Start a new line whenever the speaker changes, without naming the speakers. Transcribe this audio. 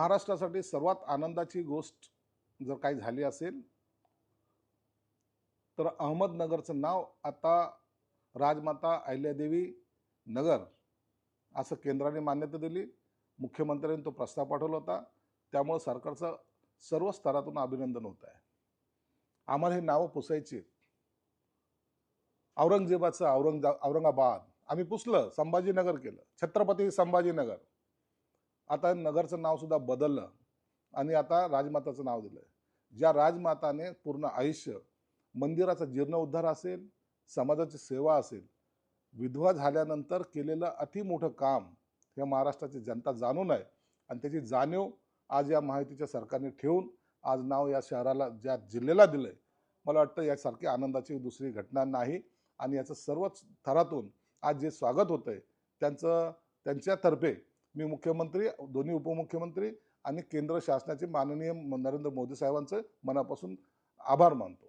महाराष्ट्रासाठी सर्वात आनंदाची गोष्ट जर काही झाली असेल तर अहमदनगरचं नाव आता राजमाता अहिल्यादेवी नगर असं केंद्राने मान्यता दिली. मुख्यमंत्र्यांनी तो प्रस्ताव पाठवला होता. त्यामुळं सरकारचं सर्व स्तरातून अभिनंदन होत आहे. आम्हाला हे नावं पुसायची औरंगजेबाचं औरंगजा औरंगाबाद. आम्ही पुसलं संभाजीनगर केलं. छत्रपती संभाजीनगर. आता नगरचं नावसुद्धा बदललं आणि आता राजमाताचं नाव दिलं आहे ज्या राजमाताने पूर्ण आयुष्य मंदिराचा जीर्णोद्धार असेल समाजाची सेवा असेल विधवा झाल्यानंतर केलेलं अति मोठं काम हे महाराष्ट्राची जनता जाणून आहे आणि त्याची जाणीव आज या माहितीच्या सरकारने ठेवून आज नाव या शहराला ज्या जिल्ह्याला दिलं आहे मला वाटतं यासारखी आनंदाची दुसरी घटना नाही आणि याचं सर्वच थरातून आज जे स्वागत होतं आहे त्यांचं त्यांच्यातर्फे मी मुख्यमंत्री दोन्ही उपमुख्यमंत्री आणि केंद्र शासनाचे माननीय नरेंद्र मोदी साहेबांचं मनापासून आभार मानतो.